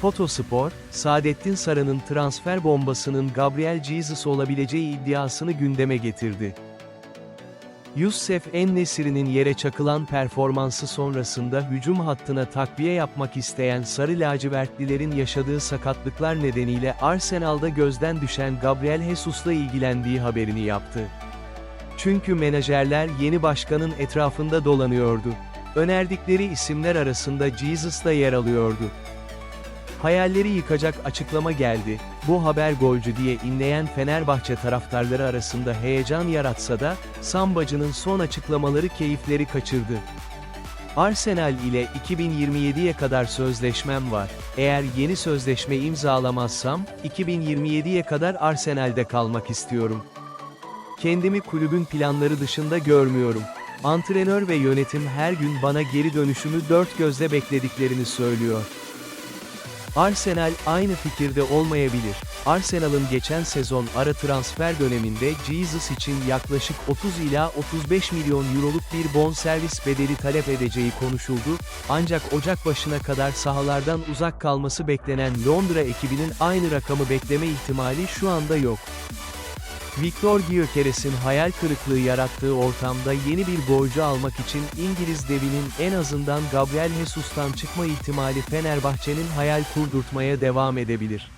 Fotospor, Saadettin Saran'ın transfer bombasının Gabriel Jesus olabileceği iddiasını gündeme getirdi. Youssef En-Nesyri'nin yere çakılan performansı sonrasında hücum hattına takviye yapmak isteyen Sarı lacivertlilerin yaşadığı sakatlıklar nedeniyle Arsenal'da gözden düşen Gabriel Jesus'la ilgilendiği haberini yaptı. Çünkü menajerler yeni başkanın etrafında dolanıyordu. Önerdikleri isimler arasında Jesus da yer alıyordu. Hayalleri yıkacak açıklama geldi. Bu haber golcü diye inleyen Fenerbahçe taraftarları arasında heyecan yaratsa da, Sambacı'nın son açıklamaları keyifleri kaçırdı. Arsenal ile 2027'ye kadar sözleşmem var. Eğer yeni sözleşme imzalamazsam, 2027'ye kadar Arsenal'de kalmak istiyorum. Kendimi kulübün planları dışında görmüyorum. Antrenör ve yönetim her gün bana geri dönüşümü dört gözle beklediklerini söylüyor. Arsenal aynı fikirde olmayabilir. Arsenal'ın geçen sezon ara transfer döneminde Jesus için yaklaşık 30 ila 35 milyon euroluk bir bonservis bedeli talep edeceği konuşuldu, ancak Ocak başına kadar sahalardan uzak kalması beklenen Londra ekibinin aynı rakamı bekleme ihtimali şu anda yok. Victor Gyökeres'in hayal kırıklığı yarattığı ortamda yeni bir golcü almak için İngiliz devinin en azından Gabriel Jesus'tan çıkma ihtimali Fenerbahçe'nin hayal kurdurtmaya devam edebilir.